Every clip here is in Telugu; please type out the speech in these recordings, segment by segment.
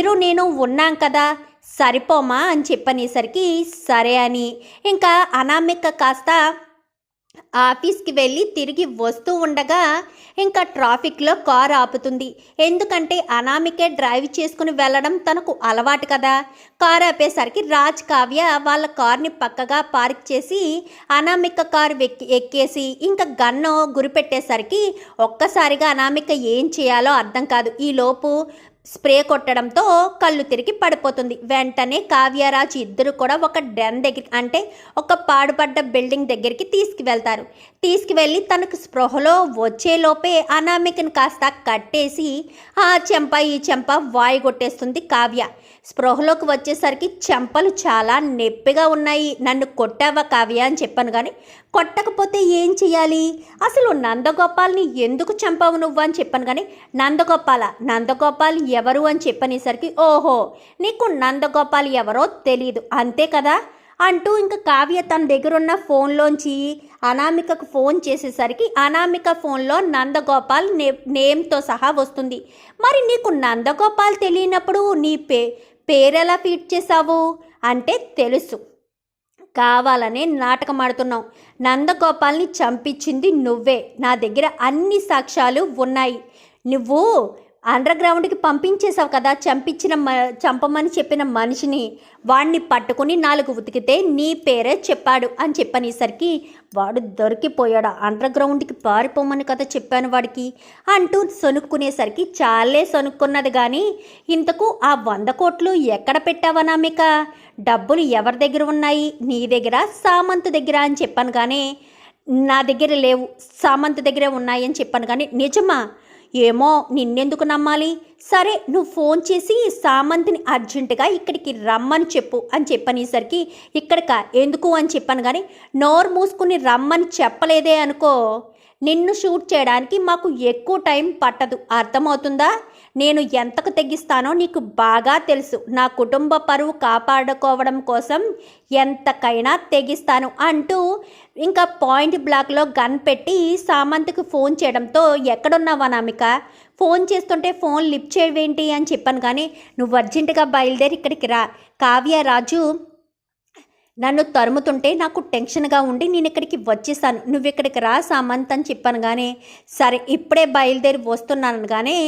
మీరు నేను ఉన్నాం కదా సరిపోమా అని చెప్పనేసరికి సరే అని. ఇంకా అనామిక కాస్త ఆఫీస్కి వెళ్ళి తిరిగి వస్తూ ఉండగా ఇంకా ట్రాఫిక్లో కారు ఆపుతుంది. ఎందుకంటే అనామికే డ్రైవ్ చేసుకుని వెళ్ళడం తనకు అలవాటు కదా. కార్ ఆపేసరికి రాజ్ కావ్య వాళ్ళ కార్ని పక్కగా పార్క్ చేసి అనామిక కారు ఎక్కి ఎక్కేసి ఇంకా గన్ను గురిపెట్టేసరికి ఒక్కసారిగా అనామిక ఏం చేయాలో అర్థం కాదు. ఈలోపు స్ప్రే కొట్టడంతో కళ్ళు తిరిగి పడిపోతుంది. వెంటనే కావ్యరాజు ఇద్దరు కూడా ఒక డెన్ దగ్గర అంటే ఒక పాడుపడ్డ బిల్డింగ్ దగ్గరికి తీసుకువెళ్తారు. తీసుకువెళ్ళి తనకు స్పృహలో వచ్చేలోపే అనామికను కాస్త కట్టేసి ఆ చెంప ఈ చెంప వాయి కొట్టేస్తుంది కావ్య. స్పృహలోకి వచ్చేసరికి చెంపలు చాలా నొప్పిగా ఉన్నాయి. నన్ను కొట్టావా కావ్య అని చెప్పాను కానీ కొట్టకపోతే ఏం చేయాలి అసలు నందగోపాల్ని ఎందుకు చంపావు నువ్వు అని చెప్పాను కానీ నందగోపాల నందగోపాల్ ఎవరు అని చెప్పనేసరికి ఓహో నీకు నందగోపాల్ ఎవరో తెలియదు అంతే కదా? అంటూ ఇంకా కావ్య తన దగ్గర ఉన్న ఫోన్లోంచి అనామికకు ఫోన్ చేసేసరికి అనామిక ఫోన్లో నందగోపాల్ నే నేమ్తో సహా వస్తుంది. మరి నీకు నందగోపాల్ తెలియనప్పుడు నీ పే పేరెలా ఫీట్ చేసావు అంటే తెలుసు. కావాలనే నాటకం ఆడుతున్నావు నందగోపాల్ని చంపించింది నువ్వే. నా దగ్గర అన్ని సాక్ష్యాలు ఉన్నాయి. నువ్వు అండర్ గ్రౌండ్కి పంపించేశావు కదా చంపించిన మ చంపమని చెప్పిన మనిషిని వాడిని పట్టుకుని నాలుగు ఉతికితే నీ పేరే చెప్పాడు అని చెప్పనేసరికి వాడు దొరికిపోయాడు? అండర్గ్రౌండ్కి పారిపోమని కదా చెప్పాను వాడికి అంటూ సొనుక్కునేసరికి చాలే సొనుక్కున్నది కానీ ఇంతకు ఆ వంద కోట్లు ఎక్కడ పెట్టావనామిక డబ్బులు ఎవరి దగ్గర ఉన్నాయి? నీ దగ్గర సామంత్ దగ్గర అని చెప్పాను కానీ నా దగ్గర లేవు సామంత్ దగ్గరే ఉన్నాయని చెప్పాను కానీ నిజమా? ఏమో నిన్నెందుకు నమ్మాలి? సరే నువ్వు ఫోన్ చేసి సామంతిని అర్జెంటుగా ఇక్కడికి రమ్మని చెప్పు అని చెప్పనేసరికి ఇక్కడిక? ఎందుకు అని చెప్పాను కానీ నోరు మూసుకుని రమ్మని చెప్పలేదే అనుకో. నిన్ను షూట్ చేయడానికి మాకు ఎక్కువ టైం పట్టదు. అర్థమవుతుందా? నేను ఎంతకు తెగిస్తానో నీకు బాగా తెలుసు. నా కుటుంబ పరువు కాపాడుకోవడం కోసం ఎంతకైనా తెగిస్తాను అంటూ ఇంకా పాయింట్ బ్లాక్లో గన్ పెట్టి సామంత్కి ఫోన్ చేయడంతో ఎక్కడున్నావా నామిక? ఫోన్ చేస్తుంటే ఫోన్ లిఫ్ట్ చేయవేంటి? అని చెప్పాను కానీ నువ్వు అర్జెంటుగా బయలుదేరి ఇక్కడికి రా. కావ్య రాజు నన్ను తరుముతుంటే నాకు టెన్షన్గా ఉండి నేను ఇక్కడికి వచ్చేసాను. నువ్వు ఇక్కడికి రా సామంత్ అని చెప్పాను కానీ సరే ఇప్పుడే బయలుదేరి వస్తున్నాను కానీ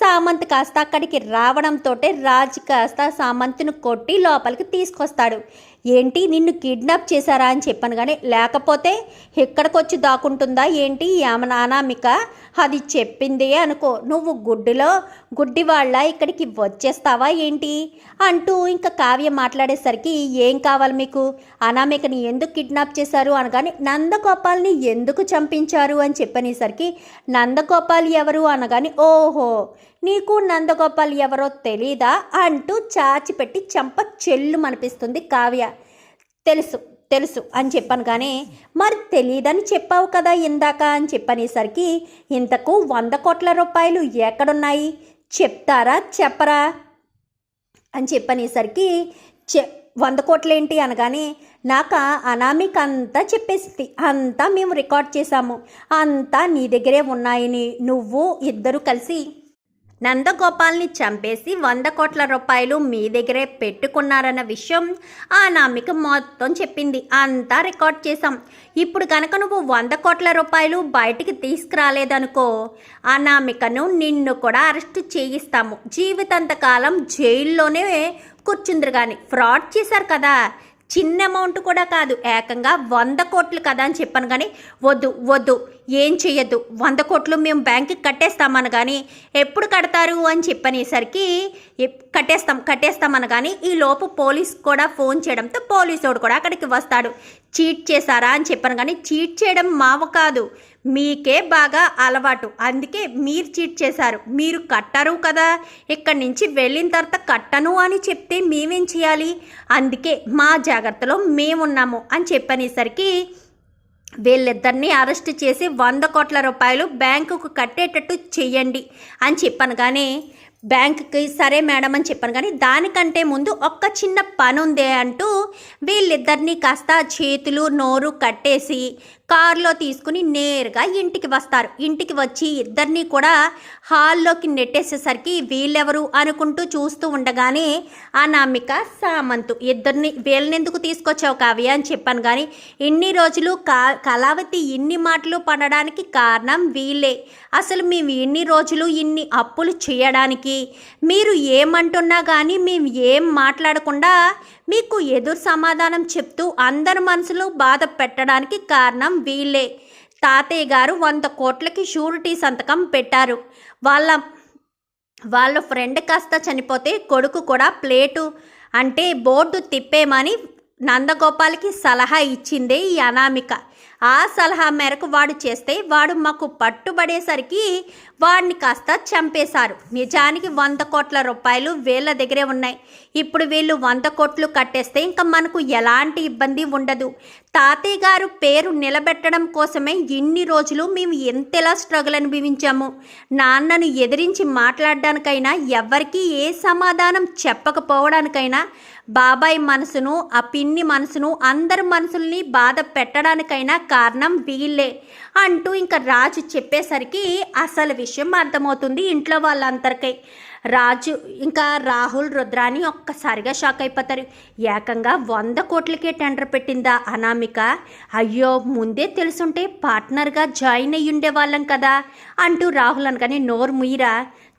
సామంత్ కాస్త అక్కడికి రావడంతో రాజ్ కాస్త సామంత్ను కొట్టి లోపలికి తీసుకొస్తాడు. ఏంటి నిన్ను కిడ్నాప్ చేశారా అని చెప్పాను కానీ లేకపోతే ఎక్కడికొచ్చి దాక్కుంటుందా ఏంటి? ఆమె అనామిక అది చెప్పింది అనుకో. నువ్వు గుడ్డిలో గుడ్డి వాళ్ళ ఇక్కడికి వచ్చేస్తావా ఏంటి? అంటూ ఇంకా కావ్య మాట్లాడేసరికి ఏం కావాలి మీకు? అనామికని ఎందుకు కిడ్నాప్ చేశారు అనగానే నందగోపాల్ని ఎందుకు చంపించారు అని చెప్పనేసరికి నందగోపాల్ ఎవరు అనగానే ఓహో నీకు నందగోపాల్ ఎవరో తెలీదా అంటూ చాచిపెట్టి చంప చెల్లు అనిపిస్తుంది కావ్య. తెలుసు తెలుసు అని చెప్పాను. కానీ మరి తెలియదని చెప్పావు కదా ఇందాక అని చెప్పనేసరికి ఇంతకు వంద కోట్ల రూపాయలు ఎక్కడున్నాయి? చెప్తారా చెప్పరా? అని చెప్పనేసరికి చె వంద కోట్లేంటి అనగానే నాకు అనామిక అంతా చెప్పేసింది. అంతా మేము రికార్డ్ చేశాము. అంతా నీ దగ్గరే ఉన్నాయని నువ్వు ఇద్దరు కలిసి నందగోపాల్ని చంపేసి వంద కోట్ల రూపాయలు మీ దగ్గరే పెట్టుకున్నారన్న విషయం ఆ నామిక మొత్తం చెప్పింది. అంతా రికార్డ్ చేశాం. ఇప్పుడు కనుక నువ్వు వంద కోట్ల రూపాయలు బయటికి తీసుకురాలేదనుకో ఆ నామికను నిన్ను కూడా అరెస్ట్ చేయిస్తాము. జీవితాంతకాలం జైల్లోనే కూర్చుందరు కానీ ఫ్రాడ్ చేశారు కదా. చిన్న అమౌంట్ కూడా కాదు ఏకంగా వంద కోట్లు కదా అని చెప్పాను కానీ వద్దు వద్దు. ఏం చెయ్యొద్దు. వంద కోట్లు మేము బ్యాంక్కి కట్టేస్తామని కానీ ఎప్పుడు కడతారు అని చెప్పనేసరికి కట్టేస్తాం కట్టేస్తామని కానీ ఈ లోపు పోలీస్ కూడా ఫోన్ చేయడంతో పోలీసోడు కూడా అక్కడికి వస్తాడు. చీట్ చేశారా అని చెప్పాను కానీ చీట్ చేయడం మావ కాదు. మీకే బాగా అలవాటు. అందుకే మీరు చీట్ చేశారు. మీరు కట్టరు కదా. ఇక్కడి నుంచి వెళ్ళిన తర్వాత కట్టను అని చెప్తే మేమేం చేయాలి? అందుకే మా జాగ్రత్తలో మేమున్నాము అని చెప్పనేసరికి వీళ్ళిద్దరిని అరెస్ట్ చేసి వంద కోట్ల రూపాయలు బ్యాంకుకు కట్టేటట్టు చెయ్యండి అని చెప్పాను. కానీ బ్యాంకుకి సరే మేడం అని చెప్పాను. కానీ దానికంటే ముందు ఒక్క చిన్న పని ఉంది అంటూ వీళ్ళిద్దరినీ కాస్త చేతులు నోరు కట్టేసి కారులో తీసుకుని నేరుగా ఇంటికి వస్తారు. ఇంటికి వచ్చి ఇద్దరిని కూడా హాల్లోకి నెట్టేసేసరికి వీళ్ళెవరు అనుకుంటూ చూస్తూ ఉండగానే అనామిక సామంతు. ఇద్దరిని వీళ్ళని ఎందుకు తీసుకొచ్చావు కావ్య? అని చెప్పాను. కానీ ఇన్ని రోజులు కా కళావతి ఇన్ని మాటలు పడడానికి కారణం వీళ్ళే. అసలు మేము ఇన్ని రోజులు ఇన్ని అప్పులు చేయడానికి మీరు ఏమంటున్నా కానీ మేము ఏం మాట్లాడకుండా మీకు ఎదురు సమాధానం చెప్తూ అందరి మనసులో బాధ పెట్టడానికి కారణం వీళ్ళే. తాతయ్య గారు వంద కోట్లకి షూరిటీ సంతకం పెట్టారు. వాళ్ళ వాళ్ళ ఫ్రెండ్ కాస్త చనిపోతే కొడుకు కూడా ప్లేటు అంటే బోర్డు తిప్పేమని నందగోపాల్కి సలహా ఇచ్చిందే ఈ అనామిక. ఆ సలహా మేరకు వాడు చేస్తే వాడు మాకు పట్టుబడేసరికి వాడిని కాస్త చంపేశారు. నిజానికి వంద కోట్ల రూపాయలు వీళ్ళ దగ్గరే ఉన్నాయి. ఇప్పుడు వీళ్ళు వంద కోట్లు కట్టేస్తే ఇంకా మనకు ఎలాంటి ఇబ్బంది ఉండదు. తాతయ్య గారు పేరు నిలబెట్టడం కోసమే ఇన్ని రోజులు మేము ఎంతలా స్ట్రగుల్ అనుభవించాము. నాన్నను ఎదిరించి మాట్లాడడానికైనా ఎవరికి ఏ సమాధానం చెప్పకపోవడానికైనా బాబాయ్ మనసును ఆ పిన్ని మనసును అందరి మనసుల్ని బాధ పెట్టడానికైనా కారణం వీళ్ళే అంటూ ఇంకా రాజు చెప్పేసరికి అసలు విషయం విషయం అర్థమవుతుంది. ఇంట్లో వాళ్ళందరికీ రాజు ఇంకా రాహుల్ రుద్రాని ఒక్కసారిగా షాక్ అయిపోతారు. ఏకంగా వంద కోట్లకే టెండర్ పెట్టిందా అనామిక? అయ్యో ముందే తెలుసుంటే పార్ట్నర్గా జాయిన్ అయ్యి ఉండేవాళ్ళం కదా అంటూ రాహుల్ అనగానే నోరు ముయిరా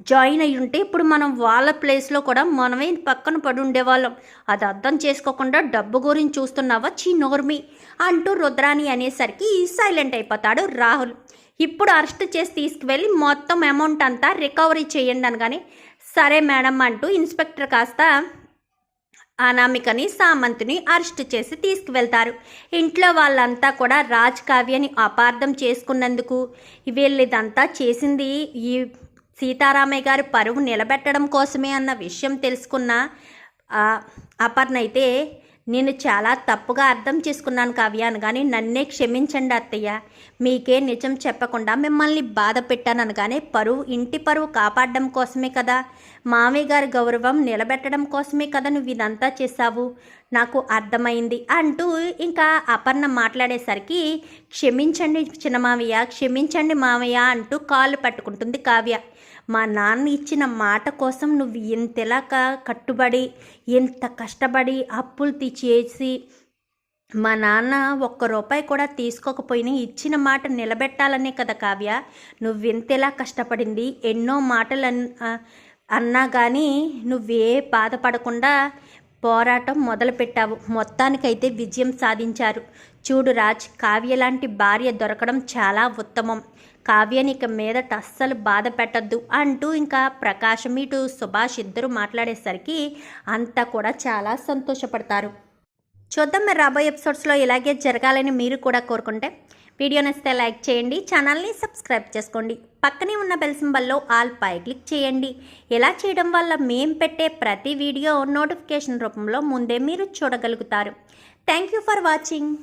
జాయిన్ అయి ఉంటే ఇప్పుడు మనం వాళ్ళ ప్లేస్లో కూడా మనమే పక్కన పడి ఉండేవాళ్ళం. అది అర్థం చేసుకోకుండా డబ్బు గురించి చూస్తున్నావా చీ నోర్మి అంటూ రుద్రాని అనేసరికి సైలెంట్ అయిపోతాడు రాహుల్. ఇప్పుడు అరెస్ట్ చేసి తీసుకువెళ్ళి మొత్తం అమౌంట్ అంతా రికవరీ చేయండి అనగానే సరే మేడం అంటూ ఇన్స్పెక్టర్ కాస్త అనామికని సామంతిని అరెస్ట్ చేసి తీసుకువెళ్తారు. ఇంట్లో వాళ్ళంతా కూడా రాజ్ కావ్యని అపార్థం చేసుకున్నందుకు వీళ్ళిదంతా చేసింది ఈ సీతారామయ్య గారి పరువు నిలబెట్టడం కోసమే అన్న విషయం తెలుసుకున్న అపర్ణ అయితే నేను చాలా తప్పుగా అర్థం చేసుకున్నాను కావ్య కానీ నన్నే క్షమించండి అత్తయ్య. మీకే నిజం చెప్పకుండా మిమ్మల్ని బాధ పెట్టాను అనగానే పరువు ఇంటి పరువు కాపాడడం కోసమే కదా. మామయ్య గారి గౌరవం నిలబెట్టడం కోసమే కదా నువ్వు ఇదంతా చేశావు. నాకు అర్థమైంది అంటూ ఇంకా అపర్ణ మాట్లాడేసరికి క్షమించండి చిన్న మావయ్య క్షమించండి మావయ్య అంటూ కాళ్ళు పట్టుకుంటుంది కావ్య. మా నాన్న ఇచ్చిన మాట కోసం నువ్వు ఇంతలా కట్టుబడి ఎంత కష్టపడి అప్పులు తీసేసి మా నాన్న ఒక్క రూపాయి కూడా తీసుకోకపోయినా ఇచ్చిన మాట నిలబెట్టాలనే కదా కావ్య. నువ్వెంతలా కష్టపడింది ఎన్నో మాటలు అన్- అన్నా కానీ నువ్వే బాధపడకుండా పోరాటం మొదలుపెట్టావు. మొత్తానికైతే విజయం సాధించారు. చూడు రాజ్ కావ్య లాంటి భార్య దొరకడం చాలా ఉత్తమం. కావ్యని ఇక మీదట అస్సలు బాధ పెట్టద్దు అంటూ ఇంకా ప్రకాశం ఇటు సుభాష్ ఇద్దరు మాట్లాడేసరికి అంతా కూడా చాలా సంతోషపడతారు. చూద్దాం మరి రాబోయే ఎపిసోడ్స్లో ఇలాగే జరగాలని మీరు కూడా కోరుకుంటే. వీడియో నచ్చితే లైక్ చేయండి ఛానల్ని సబ్స్క్రైబ్ చేసుకోండి. పక్కనే ఉన్న బెల్ సింబల్లో ఆల్ పై క్లిక్ చేయండి. ఇలా చేయడం వల్ల మేం పెట్టే ప్రతి వీడియో నోటిఫికేషన్ రూపంలో ముందే మీరు చూడగలుగుతారు. Thank you for watching.